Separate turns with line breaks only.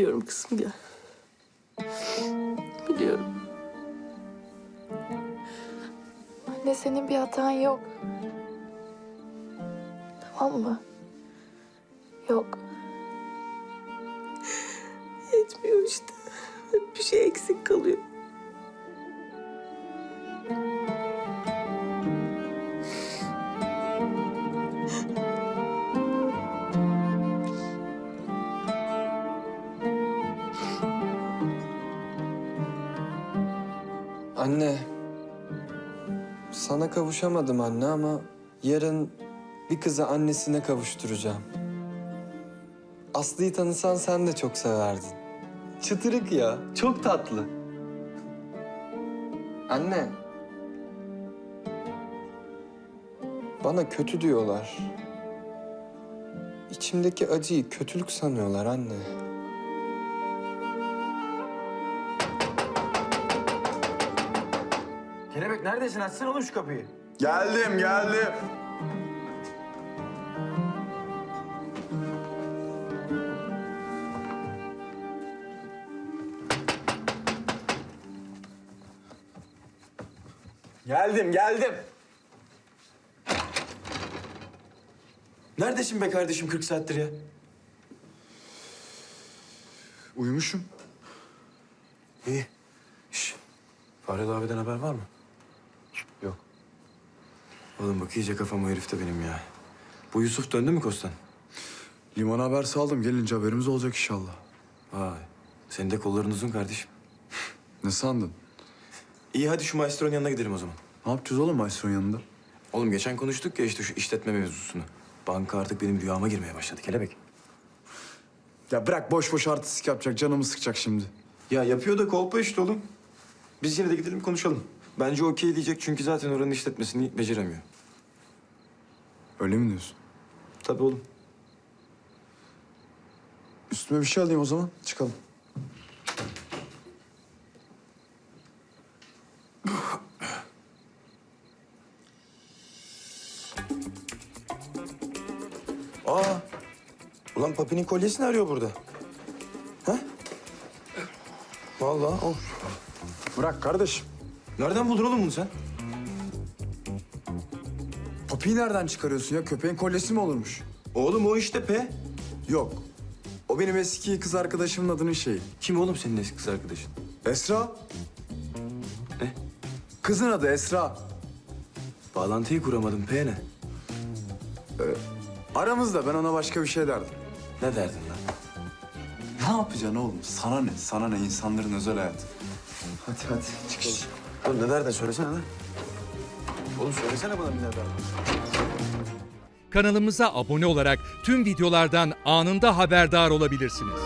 Biliyorum kızım gel. Biliyorum.
Anne senin bir hatan yok. Tamam mı? Yok.
Yetmiyor işte. Hep bir şey eksik kalıyor.
Anne. Sana kavuşamadım anne ama yarın bir kızı annesine kavuşturacağım. Aslı'yı tanısan sen de çok severdin. Çıtırık ya, çok tatlı. Anne. Bana kötü diyorlar. İçimdeki acıyı kötülük sanıyorlar anne.
Kelebek neredesin? Açsana oğlum şu kapıyı.
Geldim, geldim.
Geldim, geldim. Neredesin be kardeşim 40 saattir ya?
Uyumuşum.
İyi. Şş. Faryalı abiden haber var mı? Oğlum bak iyice kafam o herifte benim ya. Bu Yusuf döndü mü Kostan?
Limana haber saldım. Gelince haberimiz olacak inşallah.
Vay. Senin de kolların uzun kardeşim.
Ne sandın?
İyi hadi şu maestronun yanına gidelim o zaman.
Ne yapacağız oğlum maestronun yanında?
Oğlum geçen konuştuk ya işte şu işletme mevzusunu. Banka artık benim rüyama girmeye başladı kelebek.
Ya bırak boş boş artistik yapacak. Canımı sıkacak şimdi.
Ya yapıyor da kolpa işte oğlum. Biz yine de gidelim konuşalım. Bence okey diyecek çünkü zaten oranın işletmesini beceremiyor.
Öyle mi diyorsun?
Tabii oğlum.
Üstüme bir şey alayım o zaman. Çıkalım.
Aa. Ulan Papi'nin kolyesini arıyor burada. Ha? Vallahi o.
Bırak kardeşim.
Nereden buldun oğlum bunu sen?
Papiyi nereden çıkarıyorsun ya? Köpeğin kolyesi mi olurmuş?
Oğlum o işte P.
Yok. O benim eski kız arkadaşımın adının şeyi.
Kim oğlum senin eski kız arkadaşın?
Esra.
Ne?
Kızın adı Esra.
Bağlantıyı kuramadım P ne?
Aramızda ben ona başka bir şey derdim.
Ne derdin lan?
Ne yapacaksın oğlum? Sana ne? Sana ne? İnsanların özel hayatı. Hadi hadi çıkalım.
Oğlum ne derdin söylesene lan. Oğlum söylesene bana bir ne derdin.
Kanalımıza abone olarak tüm videolardan anında haberdar olabilirsiniz.